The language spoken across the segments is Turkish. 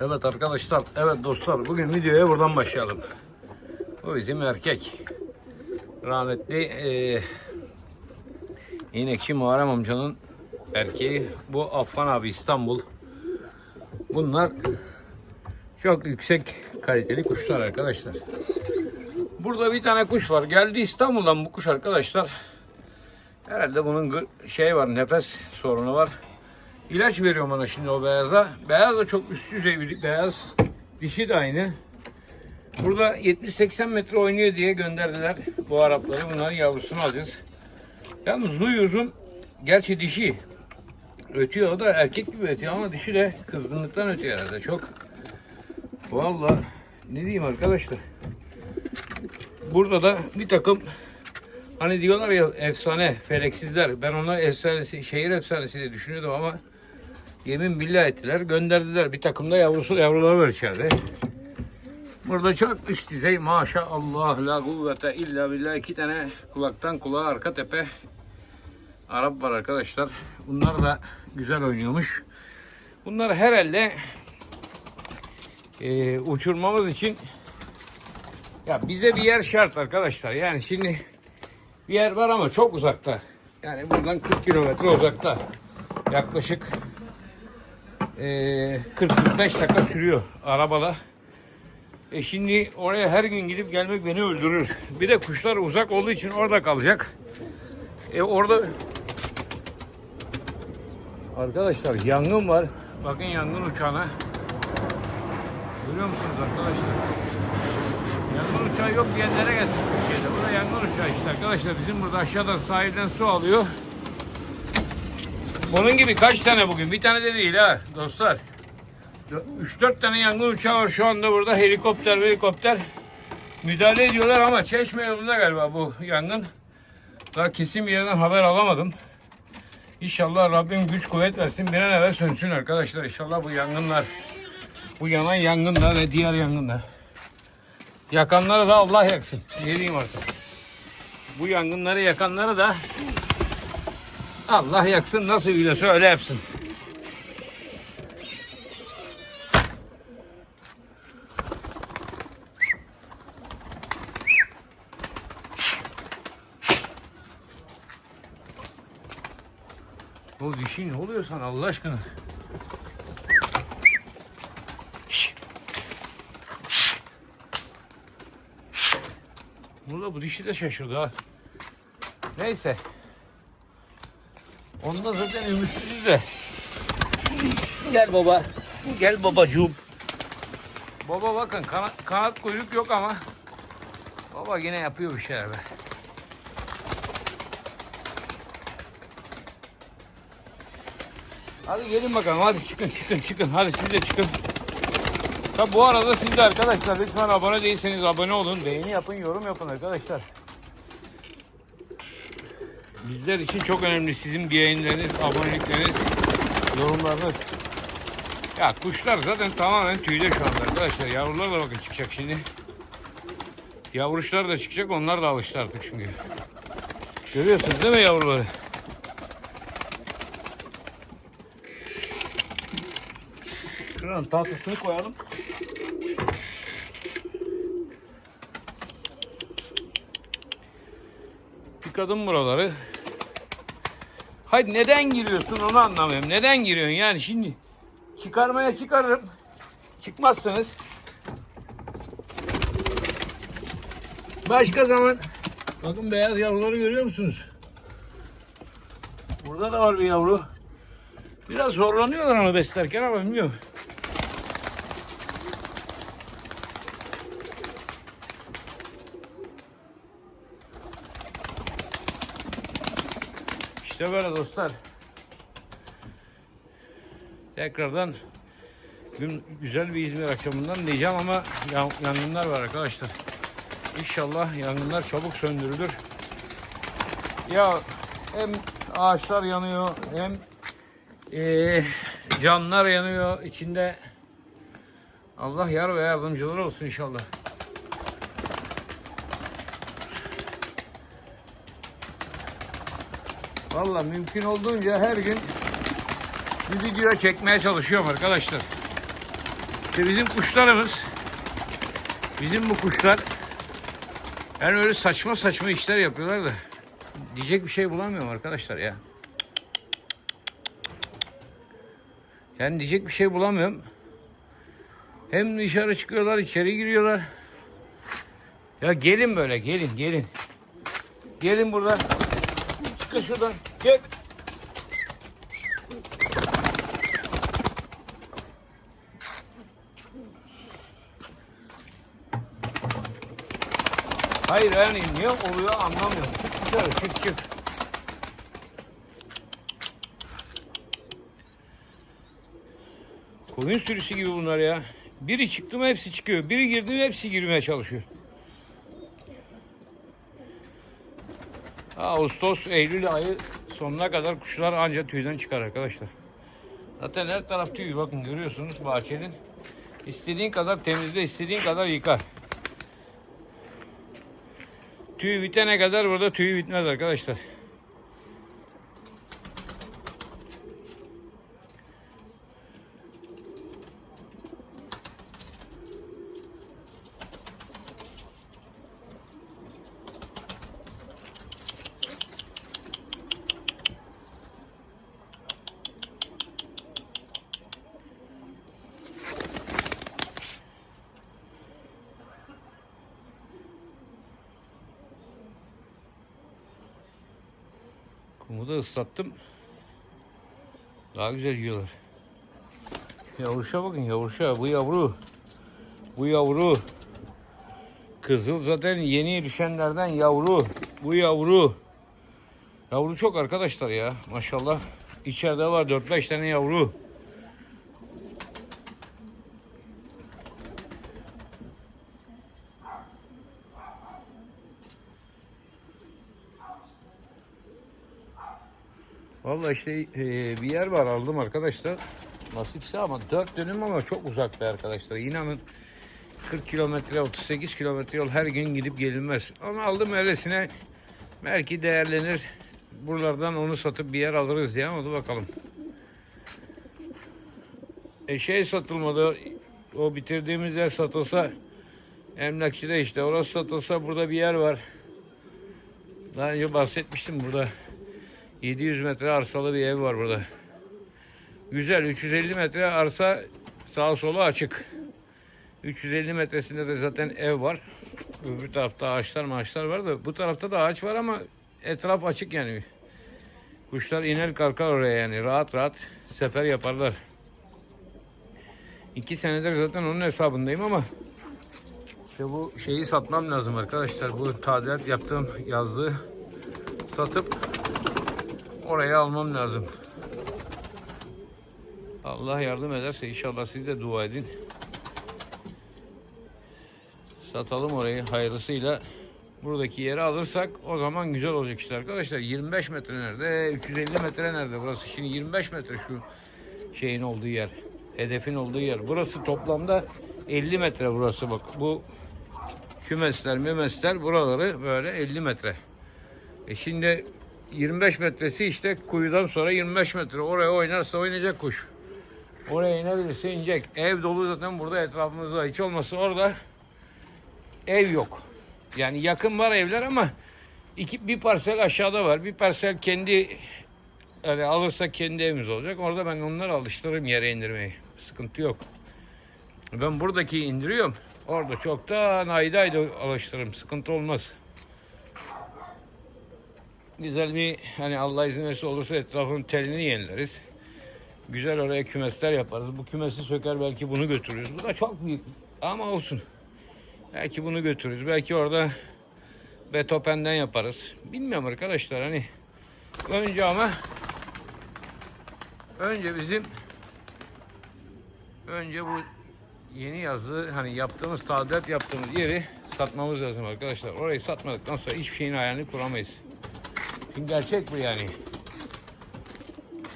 Evet arkadaşlar, evet dostlar bugün videoya buradan başlayalım. Bu bizim erkek. Rahmetli eee İnekçi Muharrem amcanın erkeği. Bu Afgan abi İstanbul. Bunlar çok yüksek kaliteli kuşlar arkadaşlar. Burada bir tane kuş var. Geldi İstanbul'dan bu kuş arkadaşlar. Herhalde bunun şey var, nefes sorunu var. İlaç veriyorum ona şimdi o beyaza. Beyaz da çok üst düzey bir beyaz. Dişi de aynı. Burada 70-80 metre oynuyor diye gönderdiler bu Arapları. Bunların yavrusunu alacağız. Yalnız huy uzun. Gerçi dişi. Ötüyor o da erkek gibi ötüyor ama dişi de kızgınlıktan ötüyor herhalde çok. Vallahi ne diyeyim arkadaşlar. Burada da bir takım hani diyorlar ya efsane feleksizler. Ben ona efsanesi, şehir efsanesi diye düşünüyordum ama yemin billah ettiler. Gönderdiler. Bir takım da yavrusu yavruları var içeride. Burada çok üst düzey maşallah la kuvvete illa billah iki tane kulaktan kulağa arka tepe Arap var arkadaşlar. Bunlar da güzel oynuyormuş. Bunlar herhalde e, uçurmamız için ya bize bir yer şart arkadaşlar. Yani şimdi bir yer var ama çok uzakta. Yani buradan 40 kilometre uzakta. Yaklaşık 40-45 dakika sürüyor arabada. E şimdi oraya her gün gidip gelmek beni öldürür. Bir de kuşlar uzak olduğu için orada kalacak. E orada Arkadaşlar yangın var. Bakın yangın uçağına. Görüyor musunuz arkadaşlar? Yangın uçağı yok diyenlere gelsin Türkiye'de. Bu da yangın uçağı işte arkadaşlar. Bizim burada aşağıda sahilden su alıyor. Bunun gibi kaç tane bugün? Bir tane de değil ha dostlar. 3-4 tane yangın uçağı var şu anda burada. Helikopter helikopter. Müdahale ediyorlar ama Çeşme yolunda galiba bu yangın. Daha kesin bir yerden haber alamadım. İnşallah Rabbim güç kuvvet versin. Bir an evvel sönsün arkadaşlar. İnşallah bu yangınlar, bu yanan yangınlar ve diğer yangınlar. Yakanları da Allah yaksın. Ne diyeyim artık. Bu yangınları yakanları da Allah yaksın. Nasıl biliyorsa öyle yapsın. O dişi ne oluyor sana Allah aşkına? Burada bu dişi de şaşırdı ha. Neyse. Onda zaten ümitsiziz de. Gel baba. Gel babacığım. Baba bakın kanat, kanat kuyruk yok ama baba yine yapıyor bir şeyler be. Hadi gelin bakalım hadi çıkın çıkın çıkın hadi siz de çıkın. Tabi bu arada siz de arkadaşlar lütfen abone değilseniz abone olun. Beğeni yapın yorum yapın arkadaşlar. Bizler için çok önemli sizin beğenileriniz, abonelikleriniz, yorumlarınız. Ya kuşlar zaten tamamen tüyde şu anda arkadaşlar. Yavrular da bakın çıkacak şimdi. Yavruşlar da çıkacak onlar da alıştı artık çünkü. Görüyorsunuz değil mi yavruları? Şuranın tahtasını koyalım. Tıkadım buraları. Hayır neden giriyorsun onu anlamıyorum. Neden giriyorsun yani şimdi çıkarmaya çıkarırım. Çıkmazsanız başka zaman bakın beyaz yavruları görüyor musunuz? Burada da var bir yavru. Biraz zorlanıyorlar ama beslerken ama bilmiyorum. İşte böyle dostlar. Tekrardan güzel bir İzmir akşamından diyeceğim ama yan- yangınlar var arkadaşlar. İnşallah yangınlar çabuk söndürülür. Ya hem ağaçlar yanıyor hem ee, canlar yanıyor içinde. Allah yar ve yardımcıları olsun inşallah. Valla mümkün olduğunca her gün bir video çekmeye çalışıyorum arkadaşlar. İşte bizim kuşlarımız, bizim bu kuşlar yani öyle saçma saçma işler yapıyorlar da diyecek bir şey bulamıyorum arkadaşlar ya. Yani diyecek bir şey bulamıyorum. Hem dışarı çıkıyorlar, içeri giriyorlar. Ya gelin böyle, gelin, gelin. Gelin burada. Çıkın şuradan. Gel. Hayır yani niye oluyor anlamıyorum. Çık dışarı, çık çık. Koyun sürüsü gibi bunlar ya. Biri çıktı mı hepsi çıkıyor. Biri girdi mi hepsi girmeye çalışıyor. Ağustos, Eylül ayı sonuna kadar kuşlar anca tüyden çıkar arkadaşlar. Zaten her taraf tüy. Bakın görüyorsunuz bahçenin. İstediğin kadar temizle, istediğin kadar yıka. Tüy bitene kadar burada tüy bitmez arkadaşlar. Kumu da ıslattım. Daha güzel yiyorlar. Yavruşa bakın yavruşa. Bu yavru. Bu yavru. Kızıl zaten yeni düşenlerden yavru. Bu yavru. Yavru çok arkadaşlar ya. Maşallah. İçeride var 4-5 tane yavru. Vallahi işte e, bir yer var aldım arkadaşlar. Nasipse ama 4 dönüm ama çok uzakta arkadaşlar. İnanın 40 kilometre 38 kilometre yol her gün gidip gelinmez. Onu aldım öylesine belki değerlenir. Buralardan onu satıp bir yer alırız diye ama bakalım. E şey satılmadı. O bitirdiğimiz yer satılsa emlakçıda işte orası satılsa burada bir yer var. Daha önce bahsetmiştim burada. 700 metre arsalı bir ev var burada. Güzel 350 metre arsa sağ solu açık. 350 metresinde de zaten ev var. Öbür tarafta ağaçlar maaşlar var da bu tarafta da ağaç var ama etraf açık yani. Kuşlar iner kalkar oraya yani rahat rahat sefer yaparlar. İki senedir zaten onun hesabındayım ama işte bu şeyi satmam lazım arkadaşlar. Bu tadilat yaptığım yazlığı satıp oraya almam lazım. Allah yardım ederse inşallah siz de dua edin. Satalım orayı hayırlısıyla. Buradaki yeri alırsak o zaman güzel olacak işte arkadaşlar. 25 metre nerede? 350 metre nerede? Burası şimdi 25 metre şu şeyin olduğu yer. Hedefin olduğu yer. Burası toplamda 50 metre burası bak. Bu kümesler, mümesler buraları böyle 50 metre. E şimdi 25 metresi işte kuyudan sonra 25 metre. Oraya oynarsa oynayacak kuş. Oraya inebilirse inecek. Ev dolu zaten burada etrafımızda. Hiç olmazsa orada ev yok. Yani yakın var evler ama iki, bir parsel aşağıda var. Bir parsel kendi yani alırsa kendi evimiz olacak. Orada ben onları alıştırırım yere indirmeyi. Sıkıntı yok. Ben buradaki indiriyorum. Orada çoktan ayda ayda alıştırırım. Sıkıntı olmaz. Güzel bir hani Allah izin verirse olursa etrafın telini yenileriz. Güzel oraya kümesler yaparız. Bu kümesi söker belki bunu götürürüz. Bu da çok büyük ama olsun. Belki bunu götürürüz. Belki orada betopenden yaparız. Bilmiyorum arkadaşlar hani önce ama önce bizim önce bu yeni yazdığı hani yaptığımız tadilat yaptığımız yeri satmamız lazım arkadaşlar. Orayı satmadıktan sonra hiçbir şeyin hayalini kuramayız. Gerçek bu yani.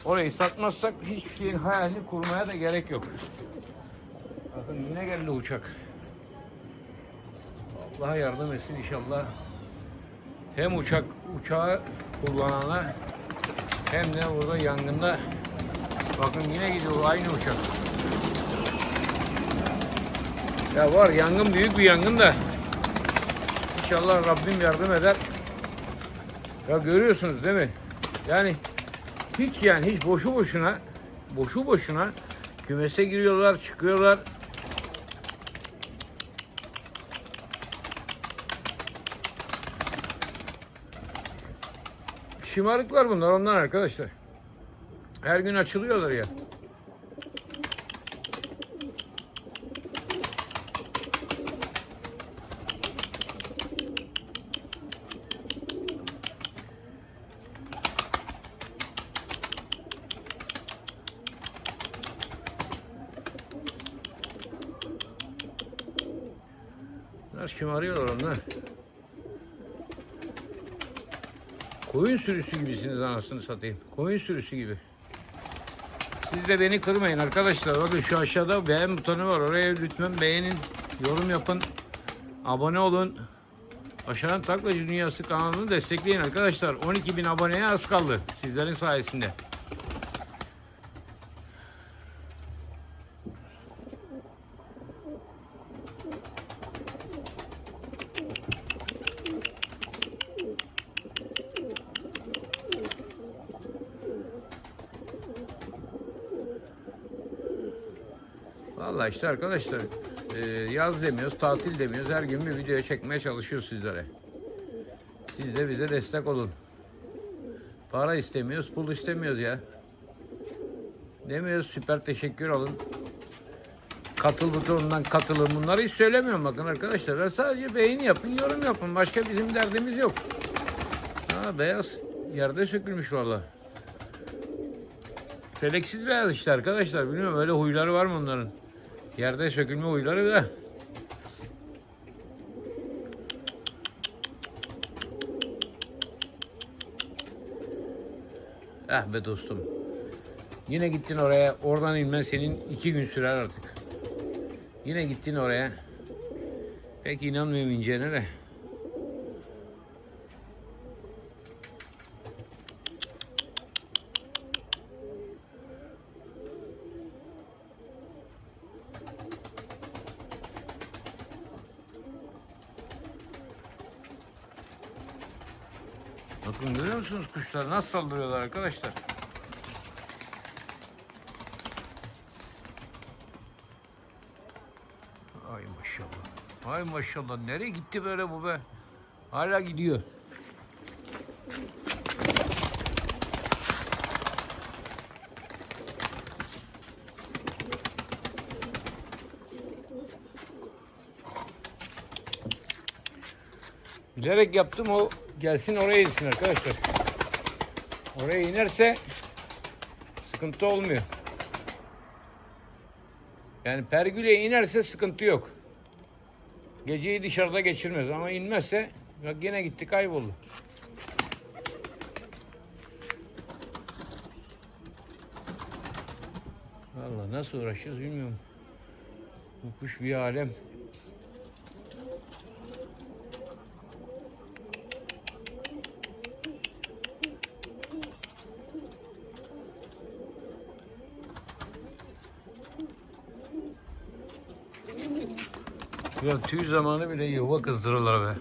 Orayı satmazsak hiçbir şeyin hayalini kurmaya da gerek yok. Bakın yine geldi uçak. Allah yardım etsin inşallah. Hem uçak uçağı kullanana hem de burada yangında bakın yine gidiyor aynı uçak. Ya var yangın büyük bir yangın da. İnşallah Rabbim yardım eder. Ya görüyorsunuz değil mi? Yani hiç yani hiç boşu boşuna boşu boşuna kümese giriyorlar, çıkıyorlar. Şımarıklar bunlar ondan arkadaşlar. Her gün açılıyorlar ya. Bunlar şımarıyorlar onlar. Koyun sürüsü gibisiniz anasını satayım. Koyun sürüsü gibi. Siz de beni kırmayın arkadaşlar. Bakın şu aşağıda beğen butonu var. Oraya lütfen beğenin, yorum yapın, abone olun. Aşağıdan Taklacı Dünyası kanalını destekleyin arkadaşlar. 12 bin aboneye az kaldı sizlerin sayesinde. Vallahi işte arkadaşlar e, yaz demiyoruz, tatil demiyoruz. Her gün bir video çekmeye çalışıyoruz sizlere. Siz de bize destek olun. Para istemiyoruz, pul istemiyoruz ya. Demiyoruz süper teşekkür alın. Katıl butonundan katılın. Bunları hiç söylemiyorum bakın arkadaşlar. Ben sadece beğeni yapın, yorum yapın. Başka bizim derdimiz yok. Ha beyaz yerde sökülmüş vallahi. Feleksiz beyaz işte arkadaşlar. Bilmiyorum öyle huyları var mı onların? Yerde sökülme huyları da. Ah be dostum. Yine gittin oraya. Oradan inmen senin iki gün sürer artık. Yine gittin oraya. Pek inanmıyorum ineceğine de. Bakın görüyor musunuz kuşlar nasıl saldırıyorlar arkadaşlar. Ay maşallah. Ay maşallah. Nereye gitti böyle bu be? Hala gidiyor. Bilerek yaptım o gelsin oraya insin arkadaşlar. Oraya inerse sıkıntı olmuyor. Yani pergüleye inerse sıkıntı yok. Geceyi dışarıda geçirmez ama inmezse bak yine gitti kayboldu. Vallahi nasıl uğraşacağız bilmiyorum. Bu kuş bir alem. Ya tüy zamanı bile yuva kızdırırlar be.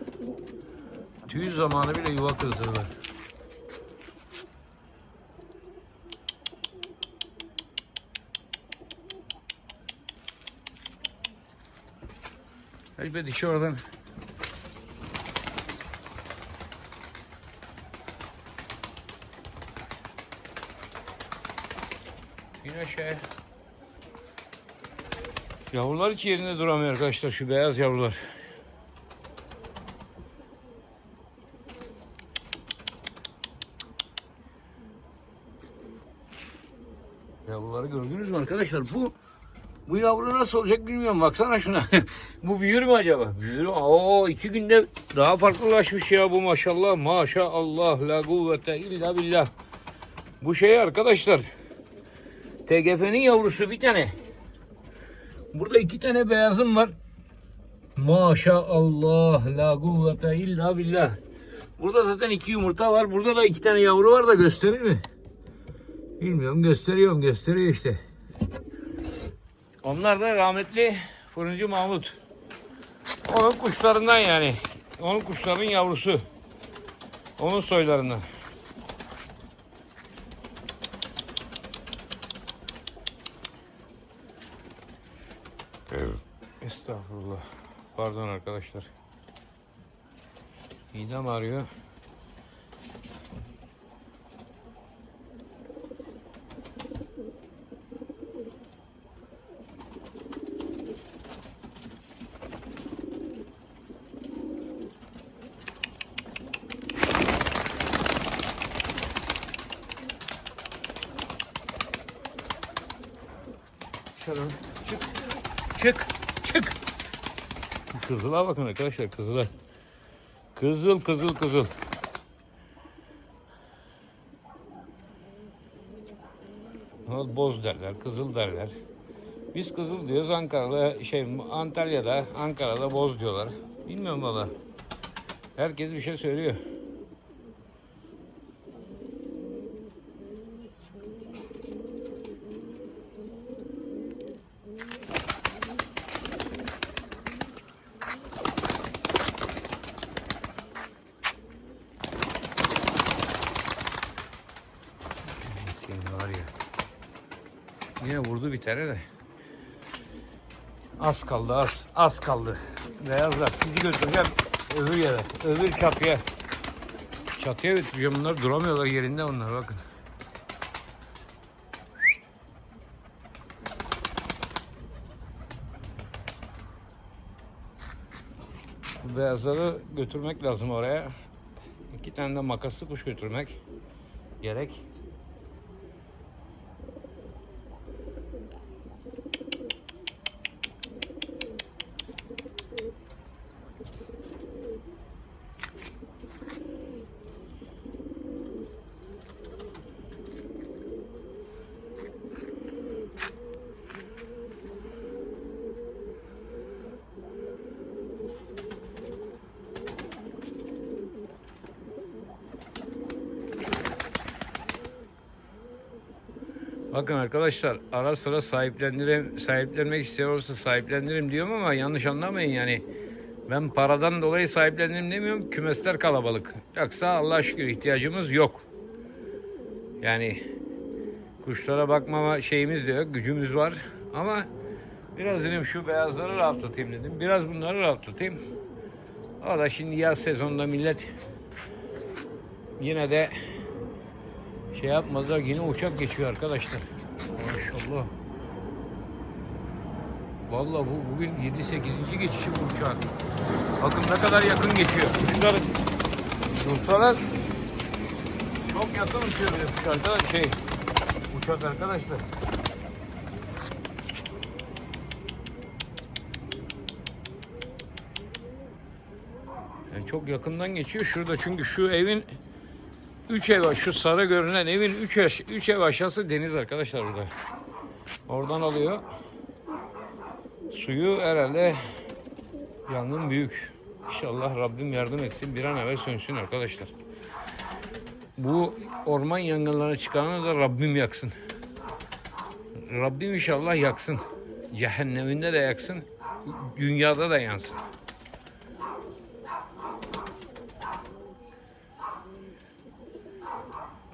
Tüy zamanı bile yuva kızdırırlar. Elbet dişi oradan. Yavrular hiç yerinde duramıyor arkadaşlar şu beyaz yavrular. Yavruları gördünüz mü arkadaşlar? Bu bu yavru nasıl olacak bilmiyorum. Baksana şuna. bu büyür mü acaba? Büyür. Oo iki günde daha farklılaşmış ya bu maşallah. Maşallah la kuvvete illa billah. Bu şey arkadaşlar. TGF'nin yavrusu bir tane. Burada iki tane beyazım var. Maşallah la kuvvete illa billah. Burada zaten iki yumurta var. Burada da iki tane yavru var da gösterir mi? Bilmiyorum gösteriyorum gösteriyor işte. Onlar da rahmetli fırıncı Mahmut. Onun kuşlarından yani. Onun kuşlarının yavrusu. Onun soylarından. Estağfurullah. Pardon arkadaşlar. Midem ağrıyor. Dışarı çık. Çık. Çık. Kızıla bakın arkadaşlar kızıla. Kızıl kızıl kızıl. Boz derler, kızıl derler. Biz kızıl diyoruz Ankara'da, şey Antalya'da, Ankara'da boz diyorlar. Bilmiyorum valla. Herkes bir şey söylüyor. Şimdi var ya. Yine vurdu bir tane de. Az kaldı az. Az kaldı. Beyazlar sizi götüreceğim öbür yere. Öbür çatıya. Çatıya götüreceğim. Bunlar duramıyorlar yerinde onlar bakın. Beyazları götürmek lazım oraya. İki tane de makaslı kuş götürmek gerek. Bakın arkadaşlar ara sıra sahiplenirim, sahiplenmek istiyorsa sahiplenirim diyorum ama yanlış anlamayın yani. Ben paradan dolayı sahiplenirim demiyorum. Kümesler kalabalık. Yoksa Allah şükür ihtiyacımız yok. Yani kuşlara bakmama şeyimiz de yok. Gücümüz var. Ama biraz dedim şu beyazları rahatlatayım dedim. Biraz bunları rahatlatayım. O da şimdi yaz sezonunda millet yine de şey yapmadılar yine uçak geçiyor arkadaşlar. Maşallah. Vallahi bu bugün 7-8. geçişi bu uçağın. Bakın ne kadar yakın geçiyor. Kuşlar, kuşlar çok yakın uçuyor kuş arkadaş şey uçak arkadaşlar. Yani çok yakından geçiyor. Şurada çünkü şu evin Üç ev şu sarı görünen evin üç, ev, üç ev aşağısı deniz arkadaşlar burada. Oradan alıyor. Suyu herhalde yangın büyük. İnşallah Rabbim yardım etsin bir an evvel sönsün arkadaşlar. Bu orman yangınlarını çıkaranı da Rabbim yaksın. Rabbim inşallah yaksın. Cehenneminde de yaksın. Dünyada da yansın.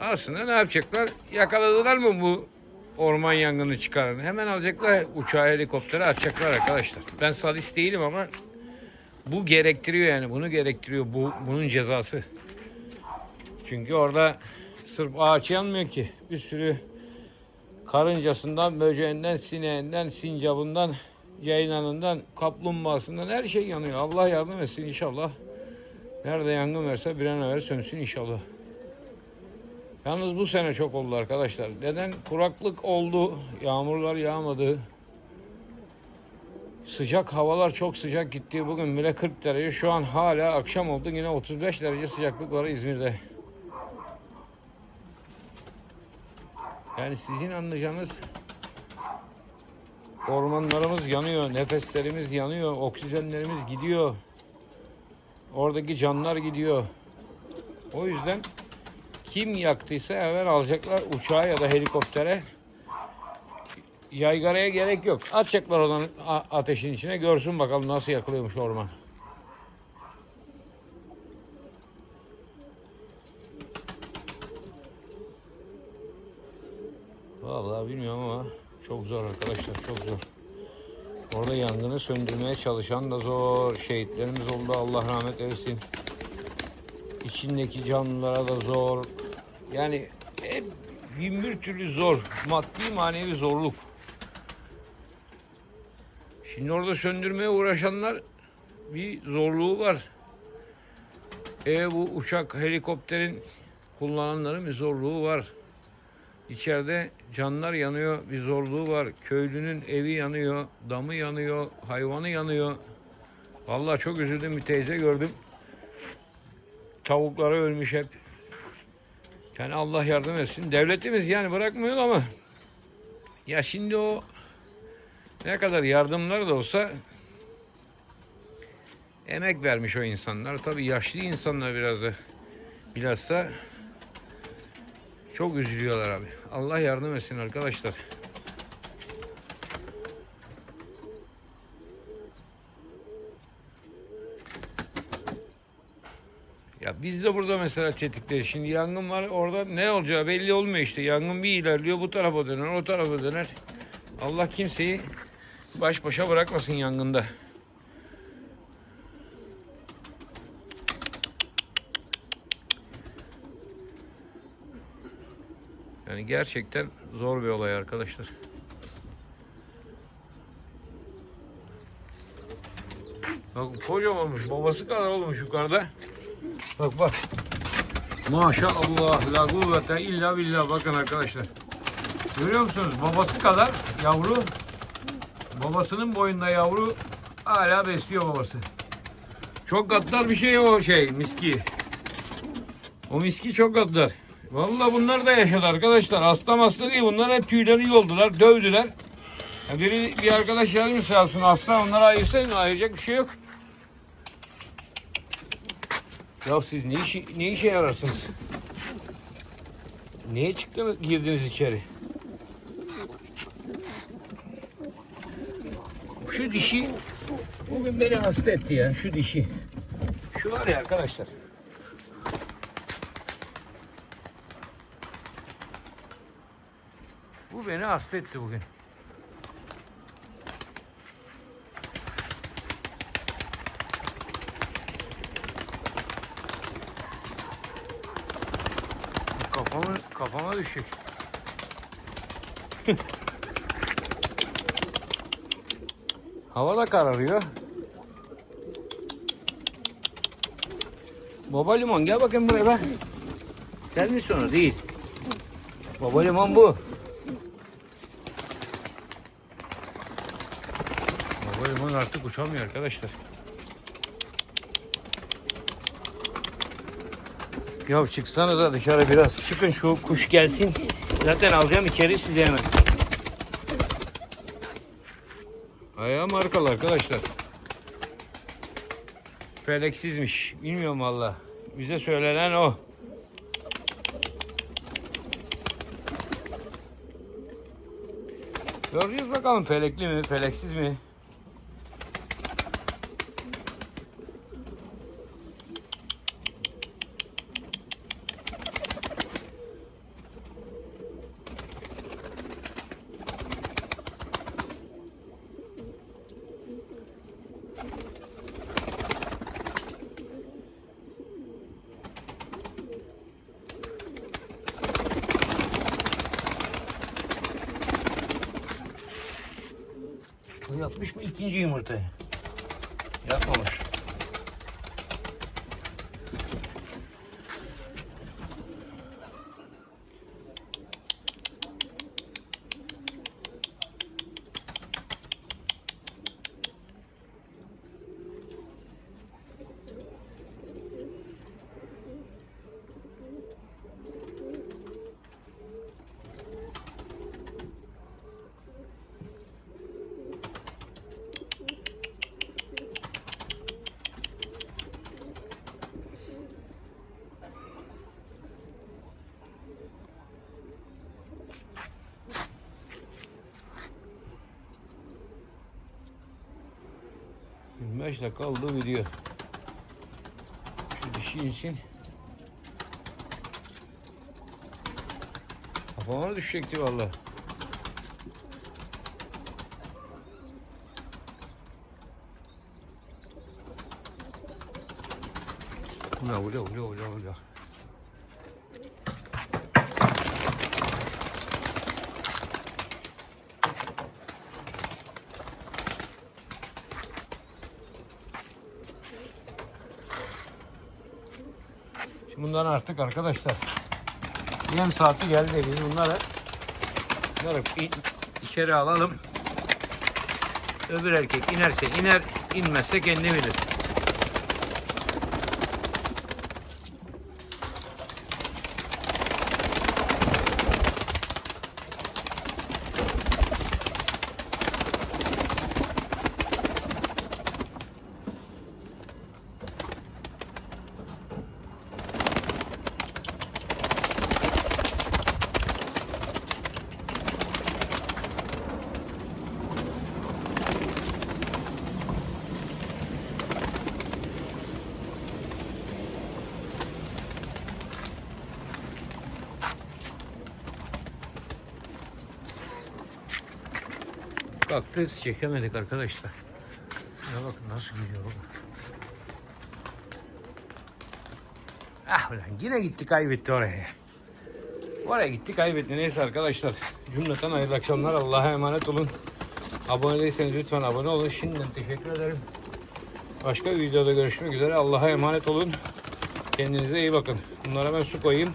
Aslında ne yapacaklar? Yakaladılar mı bu orman yangını çıkaranı? Hemen alacaklar uçağı helikoptere atacaklar arkadaşlar. Ben sadist değilim ama bu gerektiriyor yani. Bunu gerektiriyor. Bu bunun cezası. Çünkü orada sırf ağaç yanmıyor ki. Bir sürü karıncasından, böceğinden, sineğinden, sincabından, yayınanından, kaplumbağasından her şey yanıyor. Allah yardım etsin inşallah. Nerede yangın varsa bir an evvel sönsün inşallah. Yalnız bu sene çok oldu arkadaşlar. Neden? Kuraklık oldu, yağmurlar yağmadı. Sıcak havalar çok sıcak gitti. Bugün bile 40 derece. Şu an hala akşam oldu. Yine 35 derece sıcaklık var İzmir'de. Yani sizin anlayacağınız ormanlarımız yanıyor, nefeslerimiz yanıyor, oksijenlerimiz gidiyor. Oradaki canlar gidiyor. O yüzden kim yaktıysa hemen alacaklar uçağa ya da helikoptere. Yaygaraya gerek yok. Atacaklar olan ateşin içine görsün bakalım nasıl yakılıyormuş orman. Vallahi bilmiyorum ama çok zor arkadaşlar çok zor. Orada yangını söndürmeye çalışan da zor. Şehitlerimiz oldu Allah rahmet eylesin. İçindeki canlılara da zor. Yani hep bin bir türlü zor. Maddi manevi zorluk. Şimdi orada söndürmeye uğraşanlar bir zorluğu var. E bu uçak, helikopterin kullananların bir zorluğu var. İçeride canlar yanıyor, bir zorluğu var. Köylünün evi yanıyor, damı yanıyor, hayvanı yanıyor. Vallahi çok üzüldüm bir teyze gördüm. Tavukları ölmüş hep. Yani Allah yardım etsin. Devletimiz yani bırakmıyor ama ya şimdi o ne kadar yardımlar da olsa emek vermiş o insanlar. Tabii yaşlı insanlar biraz da bilhassa çok üzülüyorlar abi. Allah yardım etsin arkadaşlar. Ya biz de burada mesela tetikte şimdi yangın var orada ne olacağı belli olmuyor işte. Yangın bir ilerliyor bu tarafa döner o tarafa döner. Allah kimseyi baş başa bırakmasın yangında. Yani gerçekten zor bir olay arkadaşlar. Bak kocaman olmuş. Babası kadar olmuş yukarıda. Bak bak. Maşallah la kuvvete illa billah bakın arkadaşlar. Görüyor musunuz? Babası kadar yavru. Babasının boyunda yavru hala besliyor babası. Çok gaddar bir şey o şey miski. O miski çok gaddar. Vallahi bunlar da yaşadı arkadaşlar. Hasta hasta değil. Bunlar hep tüyleri yoldular, dövdüler. Ya biri bir arkadaş yazmış sağ olsun hasta onları ayırsaydın ayıracak bir şey yok. Ya siz ne işe, ne işe yararsınız? Niye çıktınız, girdiniz içeri? Şu dişi bugün beni hasta etti ya, şu dişi. Şu var ya arkadaşlar. Bu beni hasta etti bugün. Düşecek. Hava da kararıyor. Baba limon gel bakayım buraya be. Sen misin o? Değil. Baba limon bu. Baba limon artık uçamıyor arkadaşlar. Ya çıksanıza dışarı biraz. Çıkın şu kuş gelsin. Zaten alacağım içeri size hemen. Ayağı markalı arkadaşlar. Feleksizmiş. Bilmiyorum valla. Bize söylenen o. Göreceğiz bakalım felekli mi, feleksiz mi? 5 dakika oldu video. Şu dişi için kafama düşecekti vallahi. Ula ula ula ula ula. Bundan artık arkadaşlar yem saati geldi. Biz bunları, bunları içeri alalım. Öbür erkek inerse iner, inmezse kendi bilir. Kalktı çekemedik arkadaşlar. Ya bakın nasıl gidiyor. Ah ulan yine gitti kaybetti oraya. Oraya gitti kaybetti. Neyse arkadaşlar. Cümleten hayırlı akşamlar. Allah'a emanet olun. Abone değilseniz lütfen abone olun. Şimdiden teşekkür ederim. Başka bir videoda görüşmek üzere. Allah'a emanet olun. Kendinize iyi bakın. Bunlara ben su koyayım.